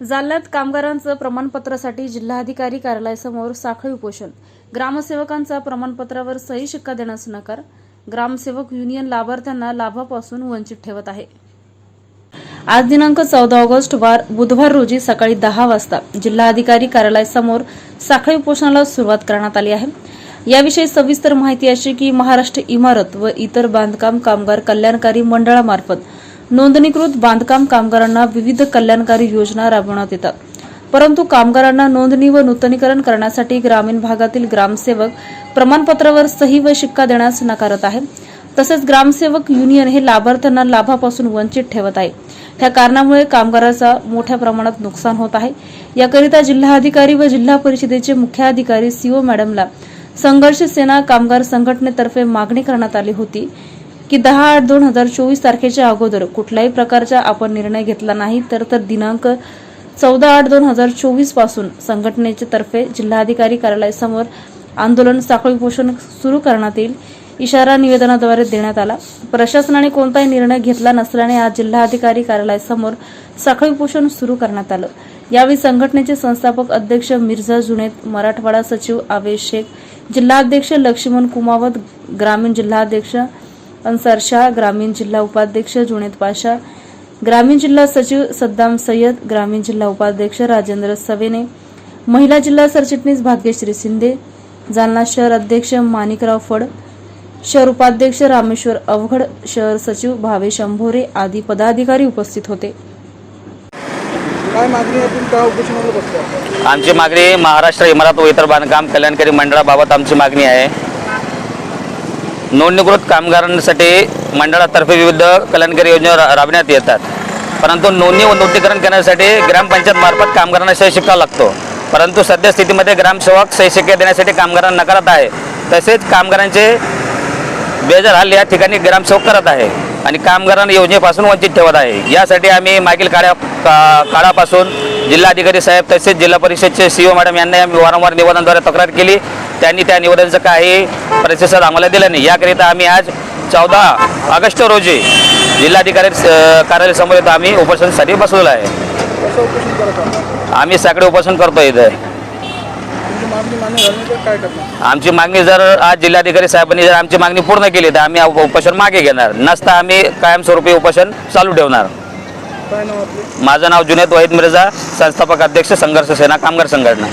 जालन्यात कामगारांचं प्रमाणपत्रासाठी जिल्हाधिकारी कार्यालयासमोर साखळी उपोषण. ग्रामसेवकांचा प्रमाणपत्रावर सही शिक्का देण्यास नकार. ग्रामसेवक युनियन लाभार्थ्यांना लाभापासून वंचित ठेवत आहे. आज दिनांक चौदा ऑगस्ट वार बुधवार रोजी सकाळी दहा वाजता जिल्हाधिकारी कार्यालयासमोर साखळी उपोषणाला सुरुवात करण्यात आली आहे. याविषयी सविस्तर माहिती अशी की महाराष्ट्र इमारत व इतर बांधकाम कामगार कल्याणकारी मंडळामार्फत नोंदणीकृत बांधकाम कामगारांना विविध कल्याणकारी योजना राबवण्यात येतात. परंतु कामगारांना नोंदणी व नूतनीकरण करण्यासाठी ग्रामीण भागातील ग्रामसेवक प्रमाणपत्रावर सही व शिक्का देण्यास नकारत आहे तसेच ग्रामसेवक युनियन हे लाभार्थ्यांना लाभापासून वंचित ठेवत आहे. त्या कारणामुळे कामगाराचा मोठ्या प्रमाणात नुकसान होत आहे. याकरिता जिल्हाधिकारी व जिल्हा परिषदेचे मुख्याधिकारी सीओ मॅडमला संघर्ष सेना कामगार संघटनेतर्फे मागणी करण्यात आली होती. की दहा आठ दोन हजार चोवीस तारखेच्या अगोदर कुठल्याही प्रकारचा आपण निर्णय घेतला नाही तर तर दिनांक चौदा आठ दोन हजार चोवीसपासून संघटनेच्या तर्फे जिल्हाधिकारी कार्यालयासमोर आंदोलन साखळी उपोषण सुरू करण्यात येईल. इशारा निवेदनाद्वारे देण्यात आला. प्रशासनाने कोणताही निर्णय घेतला नसल्याने आज जिल्हाधिकारी कार्यालयासमोर साखळी उपोषण सुरू करण्यात आलं. यावेळी संघटनेचे संस्थापक अध्यक्ष मिर्झा जुनेद मराठवाडा सचिव आवेश शेख जिल्हाध्यक्ष लक्ष्मण कुमावत ग्रामीण जिल्हाध्यक्ष अन्सार शाह ग्रामीण जिल्हा उपाध्यक्ष जुनेद पाशा ग्रामीण जिल्हा सचिव सद्दाम सय्यद ग्रामीण जिल्हा उपाध्यक्ष राजेंद्र सवेने महिला जिल्हा सरचिटणीस भाग्यश्री शिंदे जालना शहर अध्यक्ष माणिकराव फड शहर उपाध्यक्ष रामेश्वर अवघड शहर सचिव भावेश अंभोरे आदी पदाधिकारी उपस्थित होते. आमची मागणी महाराष्ट्र इमारत व इतर बांधकाम कल्याणकारी मंडळाबाबत आमची मागणी आहे. नोंदणीकृत कामगारांसाठी मंडळातर्फे विविध कल्याणकारी योजना रा- राबविण्यात येतात. परंतु नोंदणी व नोंदणीकरण करण्यासाठी ग्रामपंचायतमार्फत कामगारांना सही लागतो. परंतु सध्या स्थितीमध्ये ग्रामसेवक शैक्षिका देण्यासाठी कामगारांना नकारत आहे. तसेच कामगारांचे बेजार हाल या ठिकाणी ग्रामसेवक करत आहे आणि कामगारांना योजनेपासून वंचित ठेवत आहे. यासाठी आम्ही मागील काळ्या का काळापासून जिल्हाधिकारी साहेब तसेच जिल्हा परिषदचे सी ओ मॅडम यांना आम्ही वारंवार निवेदनाद्वारे तक्रार केली. त्यांनी त्या निवेदनाचं काही प्रतिसाद आम्हाला दिला नाही. याकरिता आम्ही आज चौदा ऑगस्ट रोजी जिल्हाधिकारी कार्यालयासमोर इथं आम्ही उपोषणासाठी बसलेलो आहे. आम्ही सगळे उपोषण करतो इथं. आमची मागणी जर आज जिल्हाधिकारी साहेबांनी जर आमची मागणी पूर्ण केली तर आम्ही उपोषण मागे घेणार. नसता आम्ही कायमस्वरूपी उपोषण चालू ठेवणार. काय नाव माझं नाव जुनेद वाहिद मिर्झा संस्थापक अध्यक्ष संघर्ष सेना कामगार संघटना.